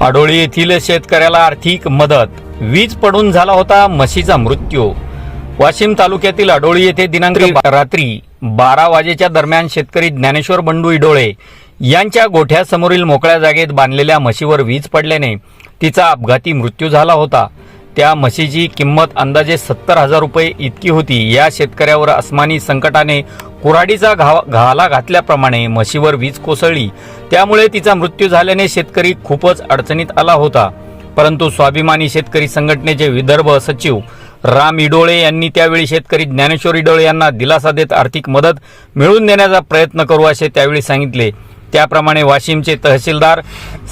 आडोळी येथील शेतकऱ्याला आर्थिक मदत. वीज पडून झाला होता म्हशीचा मृत्यू. वाशिम तालुक्यातील आडोळी येथे दिनांक रात्री बारा वाजेच्या दरम्यान शेतकरी ज्ञानेश्वर बंडू इडोळे यांच्या गोठ्यासमोरील मोकळ्या जागेत बांधलेल्या म्हशीवर वीज पडल्याने तिचा अपघाती मृत्यू झाला होता. त्या म्हशीची किंमत अंदाजे सत्तर हजार रुपये इतकी होती. या शेतकऱ्यावर अस्मानी संकटाने कुऱ्हाडीचा घावा घाला घातल्याप्रमाणे म्हशीवर वीज कोसळली. त्यामुळे तिचा मृत्यू झाल्याने शेतकरी खूपच अडचणीत आला होता. परंतु स्वाभिमानी शेतकरी संघटनेचे विदर्भ सचिव राम इडोळे यांनी त्यावेळी शेतकरी ज्ञानेश्वर इडोळे यांना दिलासा देत आर्थिक मदत मिळवून देण्याचा प्रयत्न करू असे त्यावेळी सांगितले. त्याप्रमाणे वाशिमचे तहसीलदार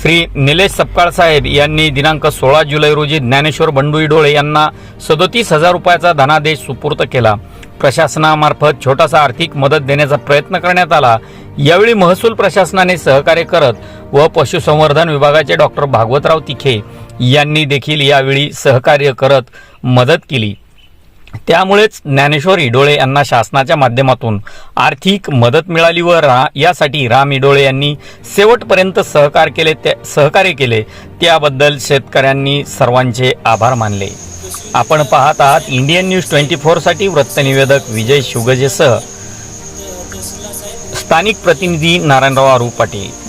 श्री निलेश सपकाळ साहेब यांनी दिनांक सोळा जुलै रोजी ज्ञानेश्वर बंडुई डोळे यांना सदोतीस हजार रुपयाचा धनादेश सुपूर्त केला. प्रशासनामार्फत छोटासा आर्थिक मदत देण्याचा प्रयत्न करण्यात आला. यावेळी महसूल प्रशासनाने सहकार्य करत व पशुसंवर्धन विभागाचे डॉक्टर भागवतराव तिखे यांनी देखील यावेळी सहकार्य करत मदत केली. त्यामुळेच ज्ञानेश्वर इडोळे यांना शासनाच्या माध्यमातून आर्थिक मदत मिळाली व रा यासाठी राम इडोळे यांनी शेवटपर्यंत सहकार केले त्या- सहकार्य केले. त्याबद्दल शेतकऱ्यांनी सर्वांचे आभार मानले. आपण पाहत आहात इंडियन न्यूज ट्वेंटी फोरसाठी वृत्तनिवेदक विजय शुगजेसह स्थानिक प्रतिनिधी नारायणराव आरू पाटील.